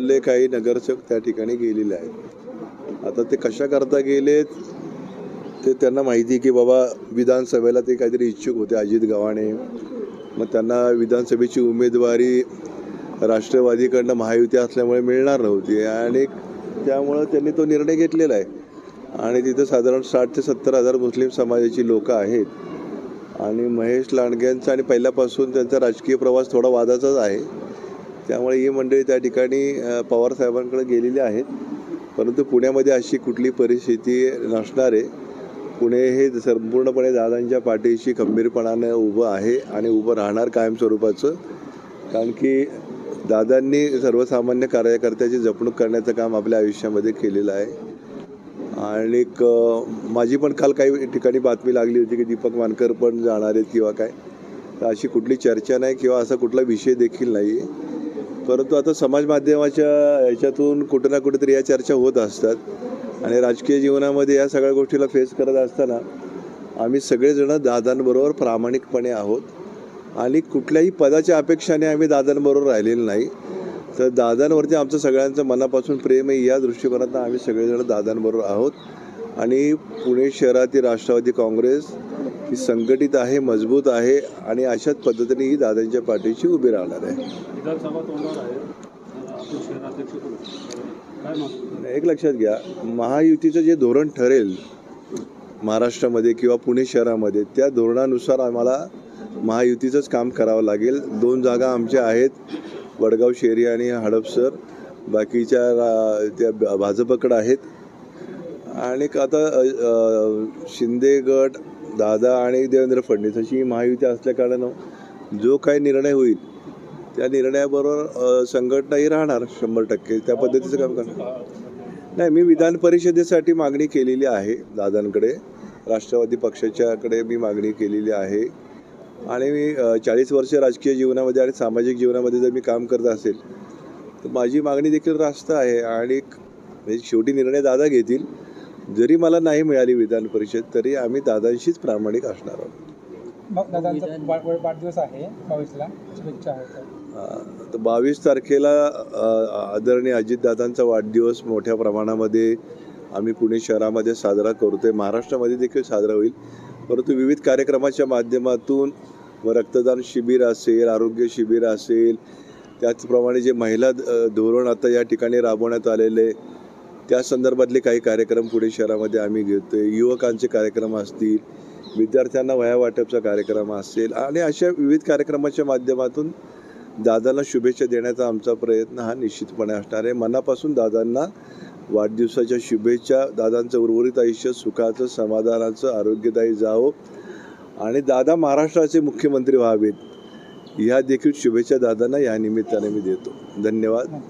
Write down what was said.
भाजपमधले काही नगरसेवक त्या ठिकाणी गेलेले आहेत. आता ते कशा करता गेलेत ते त्यांना माहिती की बाबा विधानसभेला ते काहीतरी इच्छुक होते अजित गव्हाणे. मग त्यांना विधानसभेची उमेदवारी राष्ट्रवादीकडनं महायुती असल्यामुळे मिळणार नव्हती आणि त्यामुळं त्यांनी तो निर्णय घेतलेला आहे. आणि तिथं साधारण साठ ते सत्तर हजार मुस्लिम समाजाची लोकं आहेत. आणि महेश लांडग्यांचा आणि पहिल्यापासून त्यांचा राजकीय प्रवास थोडा वादाचाच आहे. त्यामुळे ही मंडळी त्या ठिकाणी पवार साहेबांकडे गेलेली आहेत. परंतु पुण्यामध्ये अशी कुठली परिस्थिती नसणार आहे. पुणे हे संपूर्णपणे दादांच्या पाठीशी खंबीरपणानं उभं आहे आणि उभं राहणार कायमस्वरूपाचं. कारण की दादांनी सर्वसामान्य कार्यकर्त्याची जपणूक करण्याचं काम आपल्या आयुष्यामध्ये केलेलं आहे. आणि माझी पण काल काही ठिकाणी बातमी लागली होती की दीपक मानकर पण जाणार आहेत किंवा काय. तर अशी कुठली चर्चा नाही किंवा असा कुठला विषय देखील नाही आहे परंतु आता समाज माध्यमाच्या ह्याच्यातून कुठं ना कुठेतरी या चर्चा होत असतात. आणि राजकीय जीवनामध्ये या सगळ्या गोष्टीला फेस करत असताना आम्ही सगळेजण दादांबरोबर प्रामाणिकपणे आहोत. आणि कुठल्याही पदाच्या अपेक्षाने आम्ही दादांबरोबर राहिलेलो नाही. तर दादांवरती आमचं सगळ्यांचं मनापासून प्रेम आहे या दृष्टिकोनातून आम्ही सगळेजण दादांबरोबर आहोत. आणि पुणे शहरातील राष्ट्रवादी काँग्रेस ही संघटित आहे मजबूत आहे आणि अशाच पद्धतीने ही दादांच्या पाठीशी उभी राहणार आहे. एक लक्षात घ्या महायुतीचं जे धोरण ठरेल महाराष्ट्रामध्ये किंवा पुणे शहरामध्ये त्या धोरणानुसार आम्हाला महायुतीचंच काम करावं लागेल. दोन जागा आमच्या आहेत वडगाव शेरी आणि हडपसर बाकीच्या रा- त्या भाजपकडं आहेत. आणि आता अ, अ, शिंदे गट दादा आणि देवेंद्र फडणवीस अशी महायुती असल्याकारणानं जो काही निर्णय होईल त्या निर्णयाबरोबर संघटनाही राहणार शंभर टक्के. त्या पद्धतीचं काम करणार. नाही मी विधान परिषदेसाठी मागणी केलेली आहे दादांकडे. राष्ट्रवादी पक्षाच्याकडे मी मागणी केलेली आहे. आणि मी चाळीस वर्ष राजकीय जीवनामध्ये आणि सामाजिक जीवनामध्ये जर मी काम करत असेल तर माझी मागणी देखील रास्त आहे. आणि म्हणजे शेवटी निर्णय दादा घेतील. जरी मला नाही मिळाली विधान परिषद तरी आम्ही दादांशीच प्रामाणिक असणार आहोत. मग दादांचा वा- वा- वाढदिवस आहे बावीसला. शुभेच्छा आहेत. अ, तर बावीस तारखेला अ, आदरणीय अजितदादांचा वाढदिवस मोठ्या प्रमाणामध्ये आम्ही पुणे शहरामध्ये साजरा करतोय. महाराष्ट्रामध्ये देखील साजरा होईल. परंतु विविध कार्यक्रमाच्या माध्यमातून व रक्तदान शिबिर असेल आरोग्य शिबिर असेल त्याचप्रमाणे जे महिला अ, धोरण आता या ठिकाणी राबवण्यात आलेले त्या संदर्भातले काही कार्यक्रम पुणे शहरामध्ये आम्ही घेतोय. युवकांचे कार्यक्रम असतील विद्यार्थ्यांना वया वाटपचा कार्यक्रम असेल आणि अशा विविध कार्यक्रमाच्या माध्यमातून दादांना शुभेच्छा देण्याचा आमचा प्रयत्न हा निश्चितपणे असणार आहे. मनापासून दादांना वाढदिवसाच्या शुभेच्छा दादांचं उर्वरित आयुष्य सुखाचं समाधानाचं आरोग्यदायी जावो आणि दादा महाराष्ट्राचे मुख्यमंत्री व्हावेत ह्या देखील शुभेच्छा दादांना या निमित्ताने मी देतो. धन्यवाद.